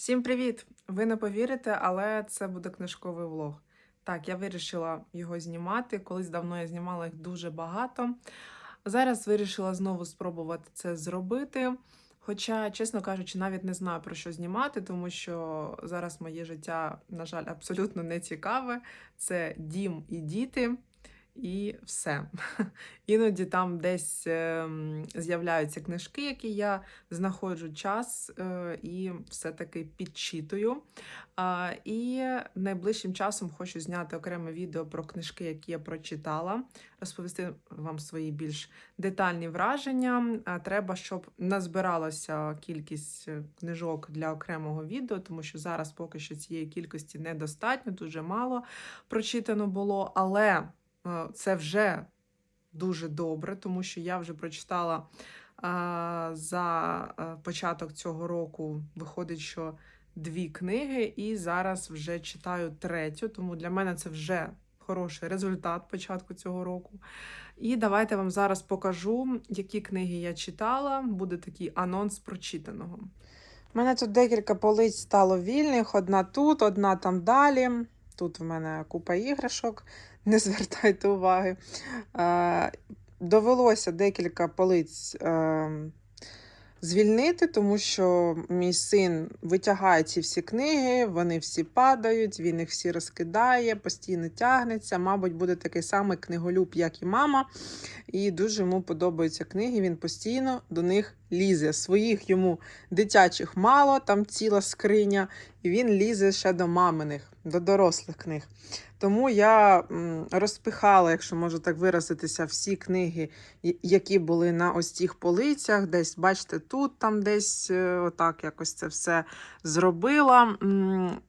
Всім привіт! Ви не повірите, але це буде книжковий влог. Так, я вирішила його знімати. Колись давно я знімала їх дуже багато. Зараз вирішила знову спробувати це зробити. Хоча, чесно кажучи, навіть не знаю про що знімати, тому що зараз моє життя, на жаль, абсолютно не цікаве. Це дім і діти. І все. Іноді там десь ем, з'являються книжки, які я знаходжу час е, і все-таки підчитую. І найближчим часом хочу зняти окреме відео про книжки, які я прочитала, розповісти вам свої більш детальні враження. Треба, щоб назбиралася кількість е, книжок для окремого відео, тому що зараз поки що цієї кількості недостатньо, дуже мало прочитано було, але це вже дуже добре, тому що я вже прочитала за е, початок цього року. Виходить, що дві книги, і зараз вже читаю третю, тому для мене це вже хороший результат початку цього року. І давайте вам зараз покажу, які книги я читала. Буде такий анонс прочитаного. У мене тут декілька полиць стало вільних: одна тут, одна там далі. Тут в мене купа іграшок, не звертайте уваги. Довелося декілька полиць е, звільнити, тому що мій син витягає ці всі книги, вони всі падають, він їх всі розкидає, постійно тягнеться. Мабуть, буде такий самий книголюб, як і мама. І дуже йому подобаються книги. Він постійно до них лізе. Своїх йому дитячих мало, там ціла скриня, і він лізе ще до маминих, до дорослих книг. Тому я розпихала, якщо можу так виразитися, всі книги, які були на ось цих полицях. Десь, бачите, тут там десь е, отак якось це все зробила.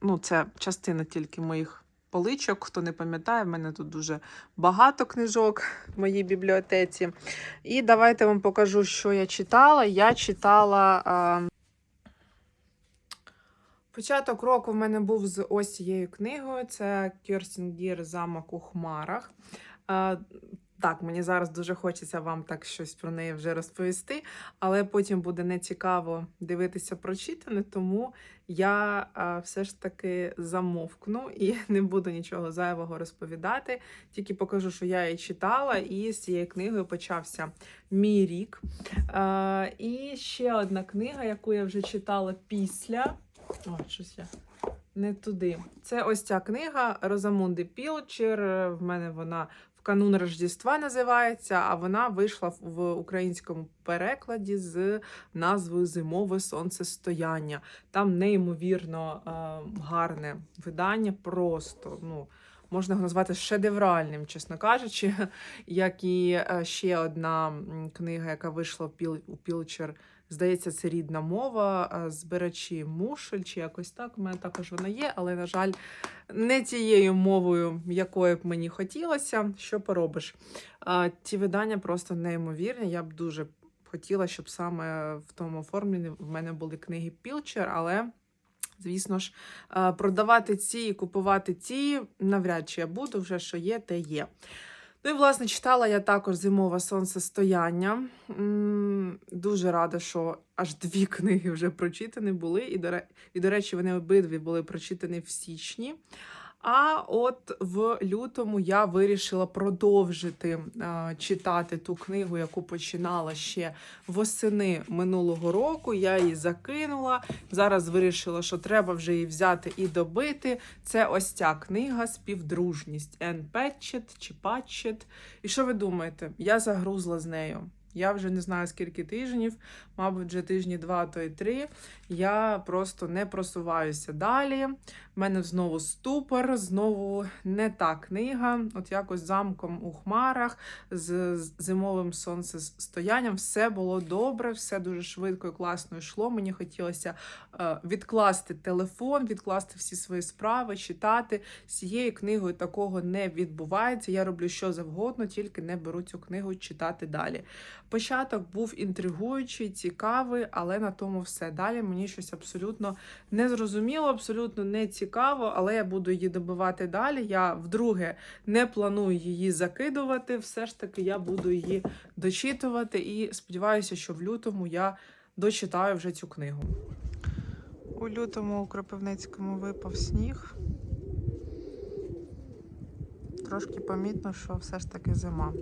Ну, це частина тільки моїх поличок. Хто не пам'ятає, в мене тут дуже багато книжок в моїй бібліотеці. І давайте вам покажу, що я читала. Я читала. А... Початок року в мене був з ось цією книгою. Це Кьорстін Гір Замок у Хмарах. Так, мені зараз дуже хочеться вам так щось про неї вже розповісти, але потім буде нецікаво дивитися прочитане, тому я а, все ж таки замовкну і не буду нічого зайвого розповідати. Тільки покажу, що я її читала, і з цією книгою почався мій рік. А, і ще одна книга, яку я вже читала після. О, щось я не туди. Це ось ця книга Розамунди Пілчер. В мене вона канун Рождества називається, а вона вийшла в- українському перекладі з назвою Зимове сонцестояння. Там неймовірно е, гарне видання, просто ну. Можна його назвати шедевральним, чесно кажучи, як і е, ще одна книга, яка вийшла у Пілчер Здається, це рідна мова, збирачі мушель чи якось так. У мене також вона є, але, на жаль, не тією мовою, якою б мені хотілося. Що поробиш? Ті видання просто неймовірні. Я б дуже хотіла, щоб саме в тому оформленні в мене були книги Пілчер, але. Звісно ж, продавати ці і купувати ті навряд чи я буду, вже що є, те є. Ну і, власне, читала я також зимове сонцестояння. Дуже рада, що аж дві книги вже прочитані були. І, до речі, вони обидві були прочитані в січні. А от в лютому я вирішила продовжити е, читати ту книгу, яку починала ще восени минулого року. Я її закинула. Зараз вирішила, що треба вже її взяти і добити. Це ось ця книга Співдружність Ен Петчет чи Патчет. І що ви думаєте? Я загрузла з нею. Я вже не знаю скільки тижнів, мабуть, вже тижні два, то й три. Я просто не просуваюся далі. У мене знову ступор, знову не та книга. От якось замком у хмарах з зимовим сонцестоянням все було добре, все дуже швидко і класно йшло. Мені хотілося е, відкласти телефон, відкласти всі свої справи, читати. З цією книгою такого не відбувається. Я роблю що завгодно, тільки не беру цю книгу читати далі. Початок був інтригуючий, цікавий, але на тому все. Далі мені щось абсолютно не зрозуміло, абсолютно не цікаво, але я буду її добивати далі. Я вдруге не планую її закидувати. Все ж таки, я буду її дочитувати і сподіваюся, що в лютому я дочитаю вже цю книгу. У лютому у Кропивницькому випав сніг. Трошки помітно, що все ж таки зима.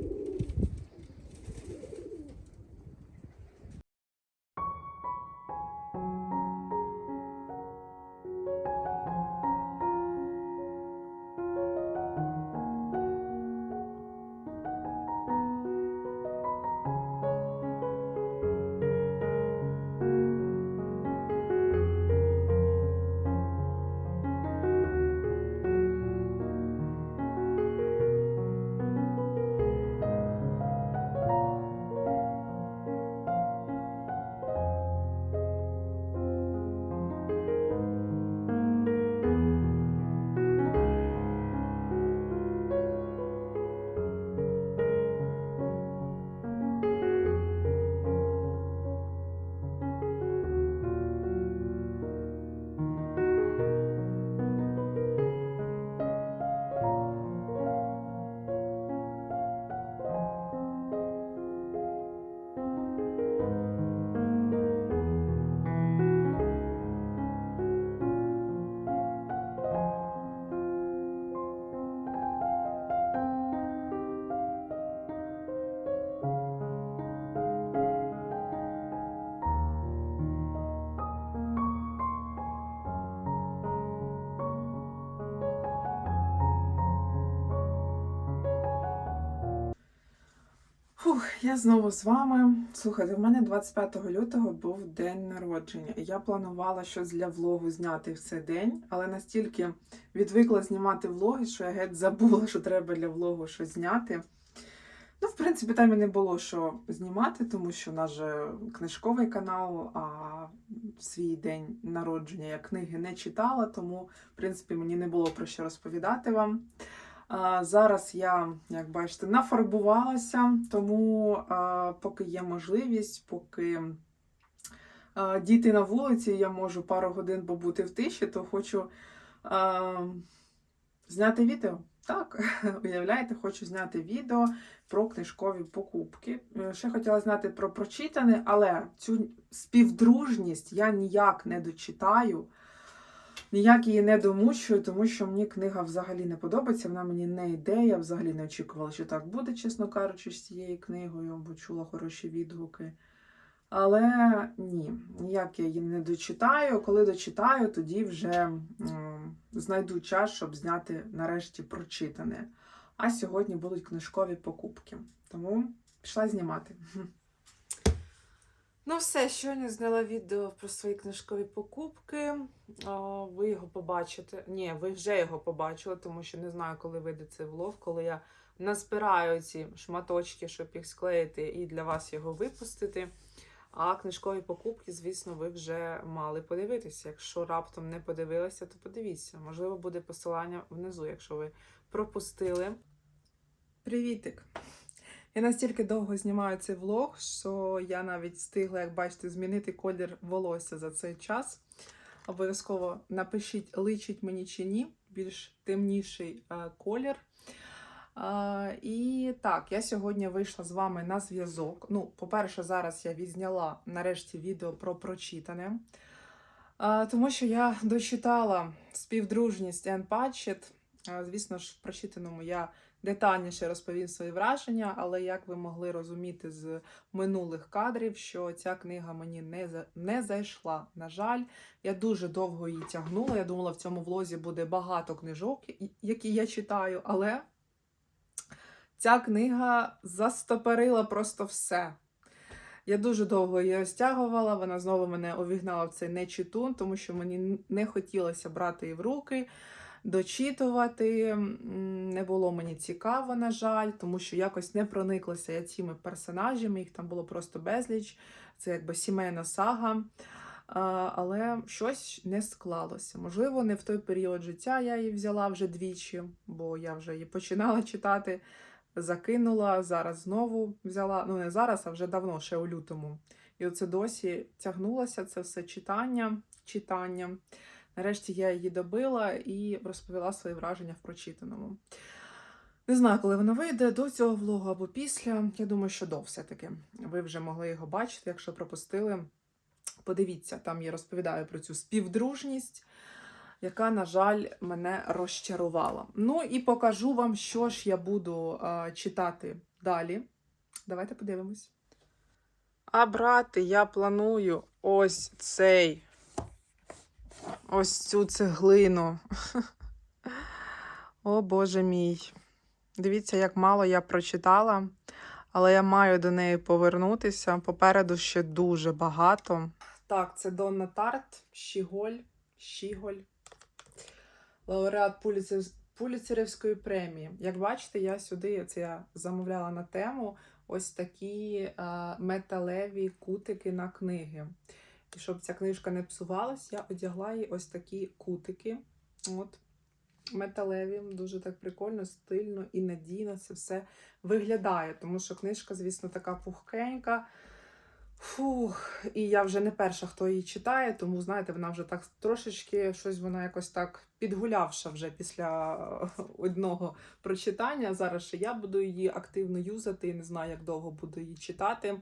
Фух, я знову з вами. Слухайте, в мене 25 лютого був день народження. Я планувала щось для влогу зняти в цей день, але настільки відвикла знімати влоги, що я геть забула, що треба для влогу щось зняти. Ну, в принципі, там і не було що знімати, тому що у нас же книжковий канал, а свій день народження я книги не читала, тому, в принципі, мені не було про що розповідати вам. Зараз я, як бачите, нафарбувалася, тому поки є можливість, поки діти на вулиці, я можу пару годин побути в тиші, то хочу зняти відео. Так, уявляєте, хочу зняти відео про книжкові покупки. Е, Ще хотіла знати про прочитане, але цю співдружність я ніяк не дочитаю. Ніяк її не домучую, тому що мені книга взагалі не подобається, вона мені не йде. Я взагалі не очікувала, що так буде, чесно кажучи, з цією книгою, бо чула хороші відгуки. Але ні, ніяк я її не дочитаю. Коли дочитаю, тоді вже знайду час, щоб зняти нарешті прочитане. А сьогодні будуть книжкові покупки. Тому пішла знімати. Ну, все, щойно зняла відео про свої книжкові покупки. Ви його побачите. Ні, ви вже його побачили, тому що не знаю, коли вийде цей влог, коли я назбираю ці шматочки, щоб їх склеїти і для вас його випустити. А книжкові покупки, звісно, ви вже мали подивитися. Якщо раптом не подивилися, то подивіться. Можливо, буде посилання внизу, якщо ви пропустили. Привітик! Я настільки довго знімаю цей влог, що я навіть встигла, як бачите, змінити колір волосся за цей час. Обов'язково напишіть, личить мені чи ні, більш темніший е, колір. І так, я сьогодні вийшла з вами на зв'язок. Ну, по-перше, зараз я відзняла нарешті відео про прочитане. Тому що я дочитала співдружність Енн Патчет. Е, Звісно ж, в прочитаному я детальніше розповім свої враження, але як ви могли розуміти з минулих кадрів, що ця книга мені не, за- не зайшла. На жаль, я дуже довго її тягнула. Я думала, в цьому влозі буде багато книжок, які я читаю, але ця книга застопорила просто все. Я дуже довго її розтягувала, вона знову мене увігнала в цей нечитун, тому що мені не хотілося брати її в руки дочитувати. Не було мені цікаво, на жаль, тому що якось не прониклася я цими персонажами, їх там було просто безліч. Це якби сімейна сага. Але щось не склалося. Можливо, не в той період життя я її взяла вже двічі, бо я вже її починала читати, закинула, зараз знову взяла. Ну, не зараз, а вже давно, ще у лютому. І оце досі тягнулося це все читання, читання. Нарешті я її добила і розповіла свої враження в прочитаному. Не знаю, коли воно вийде до цього влогу або після. Я думаю, що до все-таки. Ви вже могли його бачити, якщо пропустили. Подивіться, там я розповідаю про цю співдружність, яка, на жаль, мене розчарувала. Ну і покажу вам, що ж я буду е, читати далі. Давайте подивимось. А брати, я планую ось цей, ось цю цеглину. О Боже мій. Дивіться, як мало я прочитала, але я маю до неї повернутися. Попереду ще дуже багато. Так, це Донна Тарт, Щіголь, Щіголь, лауреат Пуліцер- Пуліцерівської премії. Як бачите, я сюди це я замовляла на тему ось такі е, металеві кутики на книги. І щоб ця книжка не псувалась, я одягла їй ось такі кутики. От, металеві, дуже так прикольно, стильно і надійно це все виглядає. Тому що книжка, звісно, така пухкенька. Фух, і я вже не перша, хто її читає, тому знаєте, вона вже так трошечки щось вона якось так підгулявша вже після е, одного прочитання. Зараз ще я буду її активно юзати і не знаю, як довго буду її читати.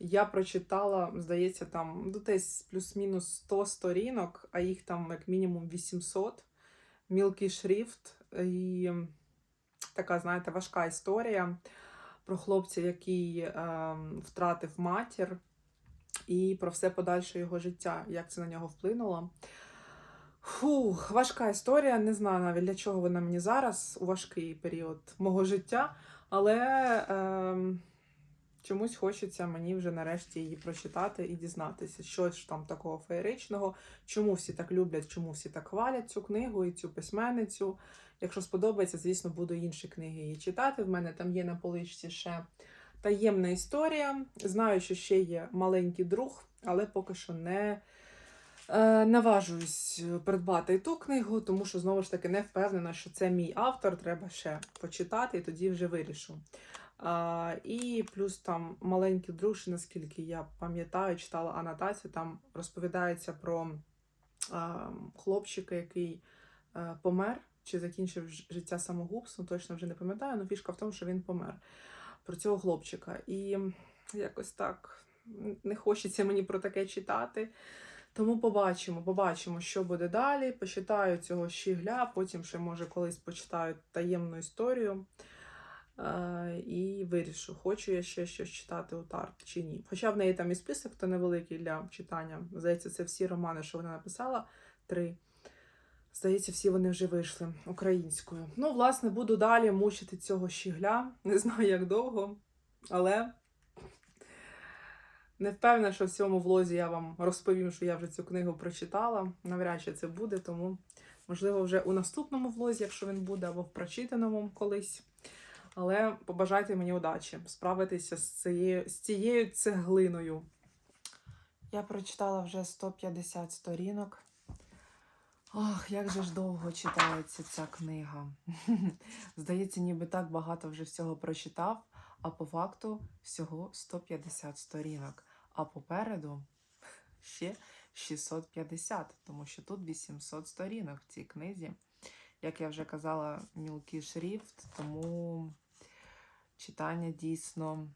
Я прочитала, здається, там ну, десь плюс-мінус 100 сторінок, а їх там як мінімум 800. Мілкий шрифт і така, знаєте, важка історія про хлопця, який е, втратив матір, і про все подальше його життя, як це на нього вплинуло. Фух, важка історія. Не знаю навіть для чого вона мені зараз у важкий період мого життя, але е, чомусь хочеться мені вже нарешті її прочитати і дізнатися, що ж там такого феєричного, чому всі так люблять, чому всі так хвалять цю книгу і цю письменницю. Якщо сподобається, звісно, буду інші книги її читати. В мене там є на поличці ще таємна історія. Знаю, що ще є маленький друг, але поки що не е, наважуюсь придбати і ту книгу, тому що знову ж таки не впевнена, що це мій автор. Треба ще почитати, і тоді вже вирішу. І плюс там маленький друг, ще наскільки я пам'ятаю, читала анотацію, там розповідається про хлопчика, який а, помер чи закінчив життя самогубством, точно вже не пам'ятаю, але фішка в тому, що він помер про цього хлопчика. І якось так не хочеться мені про таке читати. Тому побачимо, побачимо, що буде далі. Почитаю цього щігля, потім ще, може, колись почитаю таємну історію. Е, і вирішу, хочу я ще щось читати у Тарт чи ні. Хоча в неї там і список то невеликий для читання. Здається, це всі романи, що вона написала. Три. Здається, всі вони вже вийшли українською. Ну, власне, буду далі мучити цього щігля. Не знаю, як довго, але не впевнена, що в цьому влозі я вам розповім, що я вже цю книгу прочитала. Навряд чи це буде, тому, можливо, вже у наступному влозі, якщо він буде, або в прочитаному колись. Але побажайте мені удачі справитися з цією, з цією цеглиною. Я прочитала вже 150 сторінок. Ох, як же ж довго читається ця книга. Здається, ніби так багато вже всього прочитав, а по факту всього 150 сторінок. А попереду ще 650, тому що тут 800 сторінок в цій книзі. Як я вже казала, мілкий шрифт, тому читання дійсно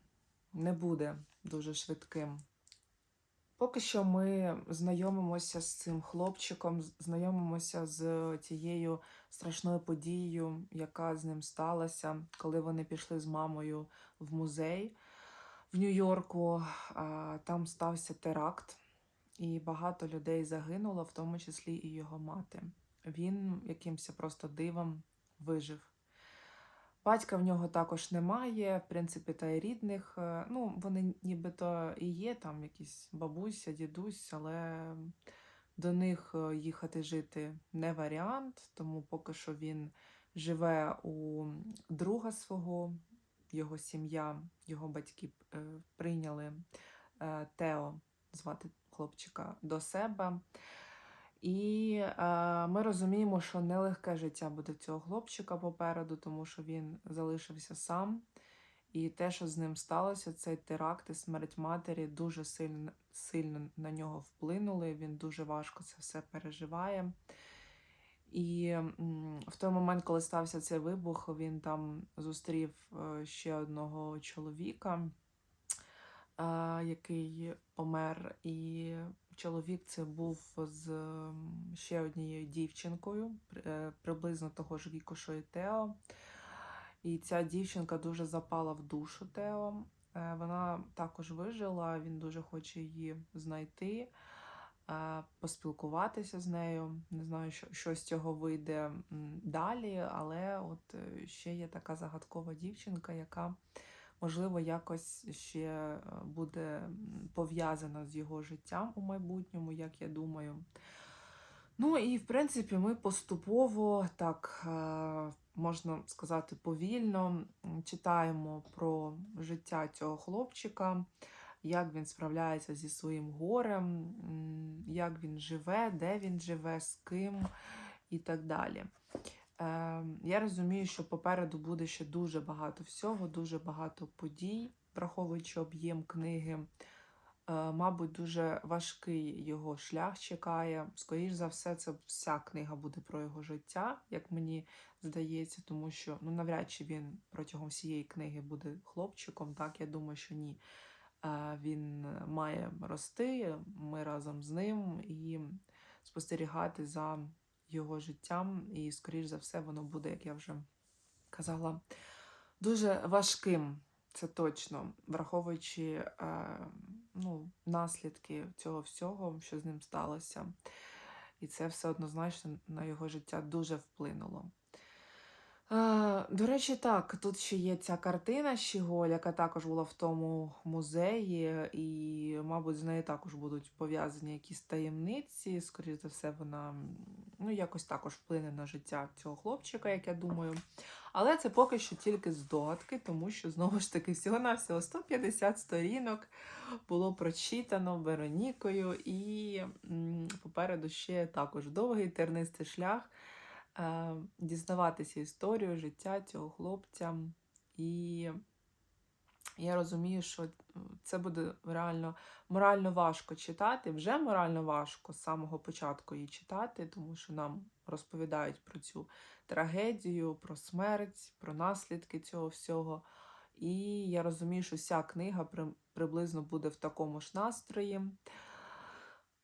не буде дуже швидким. Поки що ми знайомимося з цим хлопчиком, знайомимося з тією страшною подією, яка з ним сталася, коли вони пішли з мамою в музей в Нью-Йорку. Там стався теракт, і багато людей загинуло, в тому числі і його мати. Він якимось просто дивом вижив. Батька в нього також немає, в принципі, та й рідних. е, Ну, вони нібито і є, там якісь бабуся, дідусь, але до них е, їхати жити не варіант, тому поки що він живе у друга свого, його сім'я, його батьки е, прийняли Тео, звати хлопчика, до себе. І е, ми розуміємо, що нелегке життя буде в цього хлопчика попереду, тому що він залишився сам. І те, що з ним сталося, цей теракт і смерть матері дуже сильно, сильно на нього вплинули. Він дуже важко це все переживає. І в той момент, коли стався цей вибух, він там зустрів е, ще одного чоловіка, е, який помер. І чоловік це був з ще однією дівчинкою, е, приблизно того ж віку, що і Тео. І ця дівчинка дуже запала в душу Тео. Е, Вона також вижила, він дуже хоче її знайти, е, поспілкуватися з нею. Не знаю, що, що з цього вийде далі, але от ще є така загадкова дівчинка, яка, можливо, якось ще е, буде м, пов'язана з його життям у майбутньому, як я думаю. Ну і в принципі, ми поступово, так е, можна сказати, повільно читаємо про життя цього хлопчика, як він справляється зі своїм горем, як він живе, де він живе, з ким і так далі. Е, Я розумію, що попереду буде ще дуже багато всього, дуже багато подій, враховуючи об'єм книги. Е, Мабуть, дуже важкий його шлях чекає. Скоріш за все, це вся книга буде про його життя, як мені здається, тому що ну, навряд чи він протягом всієї книги буде хлопчиком. Так, я думаю, що ні. Е, Він має рости, ми разом з ним і спостерігати за його життям. І, скоріш за все, воно буде, як я вже казала, дуже важким. Це точно, враховуючи е, ну, наслідки цього всього, що з ним сталося. І це все однозначно на його життя дуже вплинуло. Е, до речі, так, тут ще є ця картина Щіголь, яка також була в тому музеї, і, мабуть, з нею також будуть пов'язані якісь таємниці. Скоріше за все, вона ну, якось також вплине на життя цього хлопчика, як я думаю. Але це поки що тільки здогадки, тому що знову ж таки всього-навсього 150 сторінок було прочитано Веронікою, і попереду ще також довгий тернистий шлях дізнаватися історію життя цього хлопця. І я розумію, що це буде реально морально важко читати. Вже морально важко з самого початку її читати, тому що нам розповідають про цю трагедію, про смерть, про наслідки цього всього. І я розумію, що вся книга приблизно буде в такому ж настрої.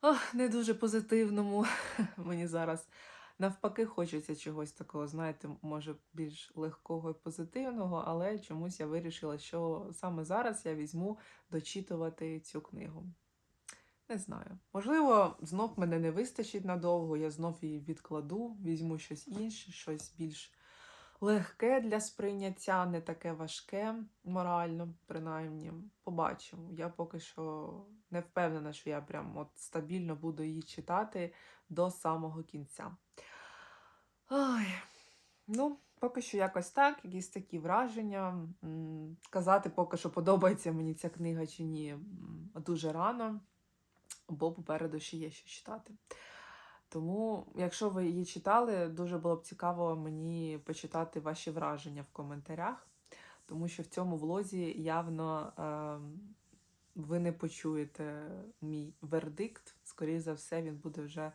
Ох, не дуже позитивному. Мені зараз навпаки хочеться чогось такого, знаєте, може, більш легкого і позитивного, але чомусь я вирішила, що саме зараз я візьму дочитувати цю книгу. Не знаю. Можливо, знов мене не вистачить надовго, я знов її відкладу, візьму щось інше, щось більш легке для сприйняття, не таке важке морально, принаймні. Побачимо. Я поки що не впевнена, що я прям от стабільно буду її читати до самого кінця. Ой. Ну, поки що якось так, якісь такі враження. М, Сказати поки що подобається мені ця книга чи ні, дуже рано, бо попереду ще є що читати. Тому, якщо ви її читали, дуже було б цікаво мені почитати ваші враження в коментарях, тому що в цьому влозі явно ем, ви не почуєте мій вердикт. Скоріше за все, він буде вже е,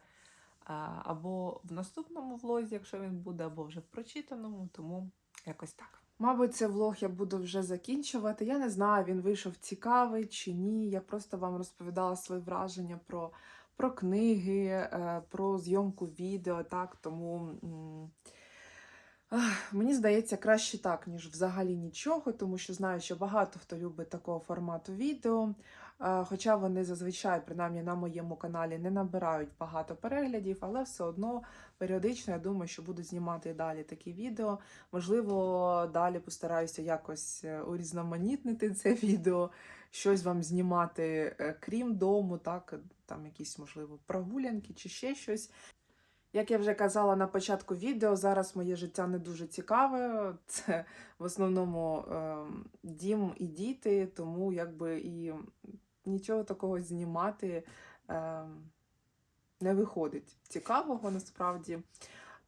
або в наступному влозі, якщо він буде, або вже в прочитаному, тому якось так. Мабуть, цей влог я буду вже закінчувати. Я не знаю, він вийшов цікавий чи ні. Я просто вам розповідала свої враження про, про книги, е, про зйомку відео, так, тому. Мені здається, краще так, ніж взагалі нічого, тому що знаю, що багато хто любить такого формату відео. Е, Хоча вони зазвичай, принаймні на моєму каналі, не набирають багато переглядів, але все одно періодично я думаю, що буду знімати далі такі відео. Можливо, далі постараюся якось е, урізноманітнити це відео, щось вам знімати, крім дому, так, там якісь, можливо, прогулянки чи ще щось. Як я вже казала на початку відео, зараз моє життя не дуже цікаве. Це в основному ем, дім і діти, тому якби і нічого такого знімати ем, не виходить цікавого насправді.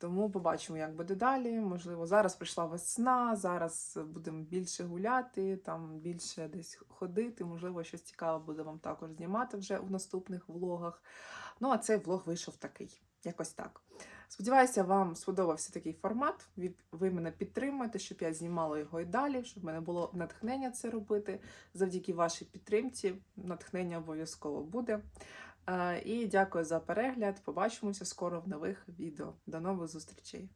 Тому побачимо, як буде далі. Можливо, зараз прийшла весна, зараз будемо більше гуляти, там більше десь ходити. Можливо, щось цікаве буде вам також знімати вже у наступних влогах. Ну, а цей влог вийшов такий. Якось так. Сподіваюся, вам сподобався такий формат. Ви- мене підтримуєте, щоб я знімала його і далі, щоб в мене було натхнення це робити. Завдяки вашій підтримці натхнення обов'язково буде. Е, І дякую за перегляд. Побачимося скоро в нових відео. До нових зустрічей!